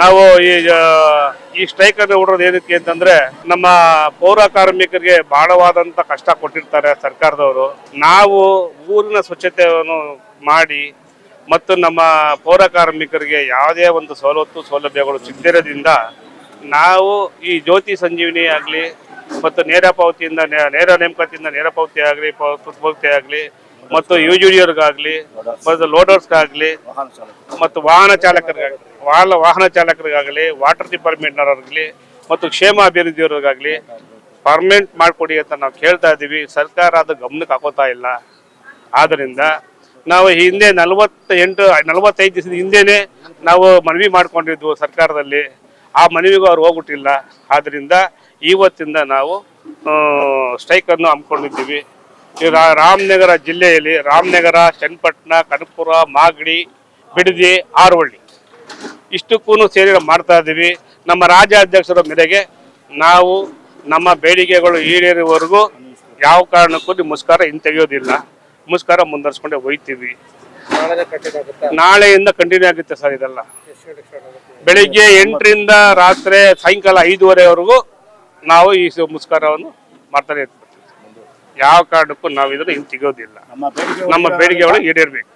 ನಾವು ಈ ಈ ಸ್ಟ್ರೈಕ್ ಅನ್ನು ಹೊಡೋದು ಏನಕ್ಕೆ ಅಂತಂದ್ರೆ, ನಮ್ಮ ಪೌರ ಕಾರ್ಮಿಕರಿಗೆ ಬಹಳವಾದಂತ ಕಷ್ಟ ಕೊಟ್ಟಿರ್ತಾರೆ ಸರ್ಕಾರದವರು. ನಾವು ಊರಿನ ಸ್ವಚ್ಛತೆಯನ್ನು ಮಾಡಿ ಮತ್ತು ನಮ್ಮ ಪೌರ ಕಾರ್ಮಿಕರಿಗೆ ಯಾವುದೇ ಒಂದು ಸವಲತ್ತು ಸೌಲಭ್ಯಗಳು ಸಿಗದಿರೋದ್ರಿಂದ ನಾವು ಈ ಜ್ಯೋತಿ ಸಂಜೀವಿನಿ ಆಗಲಿ ಮತ್ತು ನೇರ ಪಾವತಿಯಿಂದ ನೇರ ನೇಮಕಾತಿಯಿಂದ ನೇರ ಪಾವತಿ ಆಗಲಿ ಪಾವತಿ ಆಗಲಿ ಮತ್ತು ಯುಜಿಡಿಯರ್ಗಾಗಲಿ ಮತ್ತು ಲೋಡರ್ಸ್ಗಾಗಲಿ ಮತ್ತು ವಾಹನ ಚಾಲಕರಿಗಾಗಲಿ ವಾಹನ ವಾಹನ ಚಾಲಕರಿಗಾಗಲಿ ವಾಟರ್ ಡಿಪಾರ್ಟ್ಮೆಂಟ್ನವರಾಗಲಿ ಮತ್ತು ಕ್ಷೇಮ ಅಭಿವೃದ್ಧಿಯವರಿಗಾಗಲಿ ಪರ್ಮನೆಂಟ್ ಮಾಡಿಕೊಡಿ ಅಂತ ನಾವು ಕೇಳ್ತಾ ಇದ್ದೀವಿ ಸರ್ಕಾರ ಅದು ಗಮನಕ್ಕೆ ಹಾಕೋತಾ ಇಲ್ಲ. ಆದ್ದರಿಂದ ನಾವು ಹಿಂದೆ ನಲವತ್ತ ಎಂಟು ನಲವತ್ತೈದು ದಿವಸದ ಹಿಂದೆನೇ ನಾವು ಮನವಿ ಮಾಡಿಕೊಂಡಿದ್ವು ಸರ್ಕಾರದಲ್ಲಿ. ಆ ಮನವಿಗೂ ಅವ್ರು ಹೋಗ್ಬಿಟ್ಟಿಲ್ಲ. ಆದ್ದರಿಂದ ಇವತ್ತಿಂದ ನಾವು ಸ್ಟ್ರೈಕನ್ನು ಹಮ್ಮಿಕೊಂಡಿದ್ದೀವಿ. ರಾಮನಗರ ಜಿಲ್ಲೆಯಲ್ಲಿ ರಾಮನಗರ, ಚನ್ನಪಟ್ಟಣ, ಕನಕಪುರ, ಮಾಗಡಿ, ಬಿಡದಿ, ಆರವಳ್ಳಿ ಇಷ್ಟಕ್ಕೂ ಸೇರಿ ಮಾಡ್ತಾ ಇದ್ದೀವಿ. ನಮ್ಮ ರಾಜ್ಯಾಧ್ಯಕ್ಷರ ಮೇರೆಗೆ ನಾವು ನಮ್ಮ ಬೇಡಿಕೆಗಳು ಈಡೇರುವವರೆಗೂ ಯಾವ ಕಾರಣಕ್ಕೂ ನಿಮ್ಮ ಮುಸ್ಕಾರ ಹಿಂತೆಗೆಯೋದಿಲ್ಲ. ಮುಸ್ಕಾರ ಮುಂದರ್ಸ್ಕೊಂಡೆ ಆಗುತ್ತಾ ನಾಳೆಯಿಂದ ಕಂಟಿನ್ಯೂ ಆಗುತ್ತೆ ಸರ್ ಇದೆಲ್ಲ. ಬೆಳಿಗ್ಗೆ ಎಂಟರಿಂದ ರಾತ್ರಿ ಸಾಯಂಕಾಲ ಐದುವರೆವರೆಗೂ ನಾವು ಈ ಮುಸ್ಕಾರವನ್ನು ಮಾಡ್ತಾನೆ ಇರ್ತೀವಿ. ಯಾವ ಕಾರಣಕ್ಕೂ ನಾವು ಇದನ್ನು ಸಿಗೋದಿಲ್ಲ. ನಮ್ಮ ಬೇಡಿಕೆಗಳು ಈಡೇರ್ಬೇಕು.